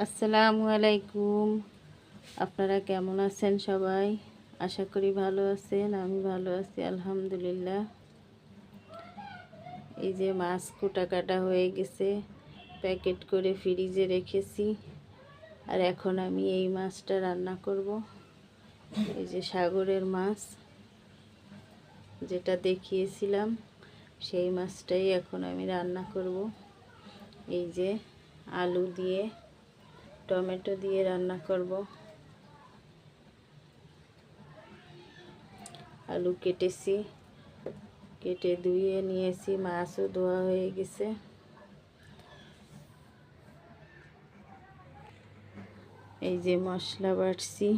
আসসালামু আলাইকুম। আপনারা কেমন আছেন সবাই? আশা করি ভালো আছেন, আমি ভালো আছি, আলহামদুলিল্লাহ। এই যে মাছ কুটা কাটা হয়ে গেছে, প্যাকেট করে ফ্রিজে রেখেছি। আর এখন আমি এই মাছটা রান্না করব। এই যে সাগরের মাছ, যেটা দেখিয়েছিলাম, সেই মাছটাই এখন আমি রান্না করব। এই যে আলু দিয়ে টমেটো দিয়ে রান্না করব। আলু কেটেছি, কেটে ধুয়ে নিয়েছি, মাছও ধোয়া হয়ে গেছে। এই যে মশলা বাটছি।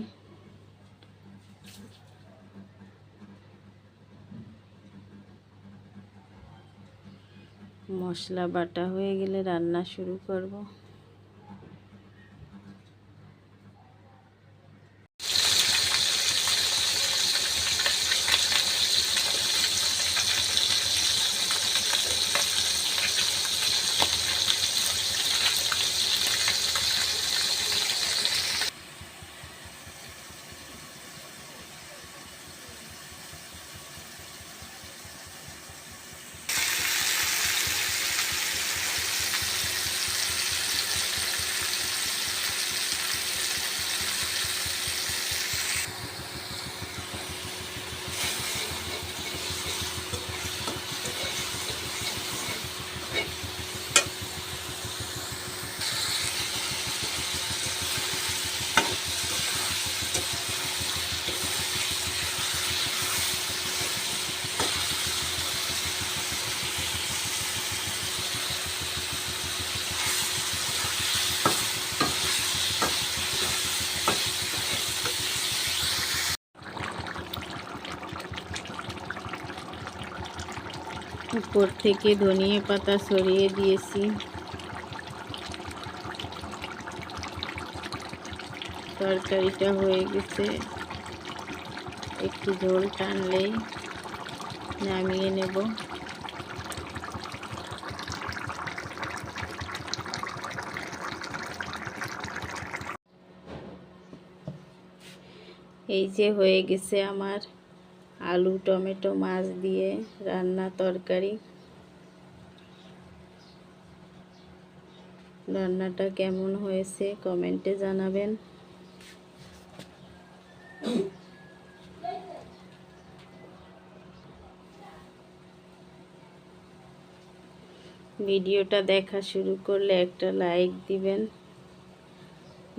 মশলা বাটা হয়ে গেলে রান্না শুরু করব। উপর থেকে ধনিয়ে পাতা সরিয়ে দিয়েছি। তরকারিটা হয়ে গেছে। একটু ঝোল টানলেই নামিয়ে নেব। এই যে হয়ে গেছে আমার আলু, টমেটো, মাছ দিয়ে রান্না, তরকারি। রান্নাটা কেমন হয়েছে কমেন্টে জানাবেন। ভিডিওটা দেখা শুরু করলে একটা লাইক দিবেন।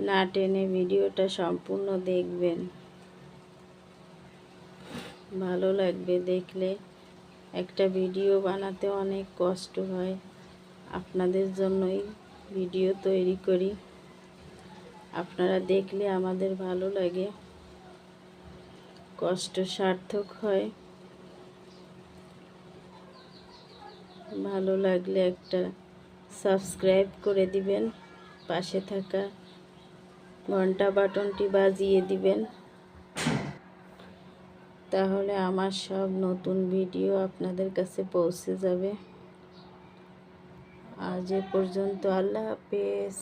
না টেনে ভিডিওটা সম্পূর্ণ দেখবেন। ভালো লাগবে দেখলে। একটা ভিডিও বানাতে অনেক কষ্ট হয়। আপনাদের জন্যই ভিডিও তৈরি করি। আপনারা দেখলে আমাদের ভালো লাগে। কষ্ট সার্থক হয়। ভালো লাগলে একটা সাবস্ক্রাইব করে দিবেন। পাশে থাকা ঘণ্টা বাটনটি বাজিয়ে দিবেন। তাহলে আমার সব নতুন ভিডিও আপনাদের কাছে পৌঁছে যাবে। আজ এ পর্যন্ত আল্লাহ হাফেজ।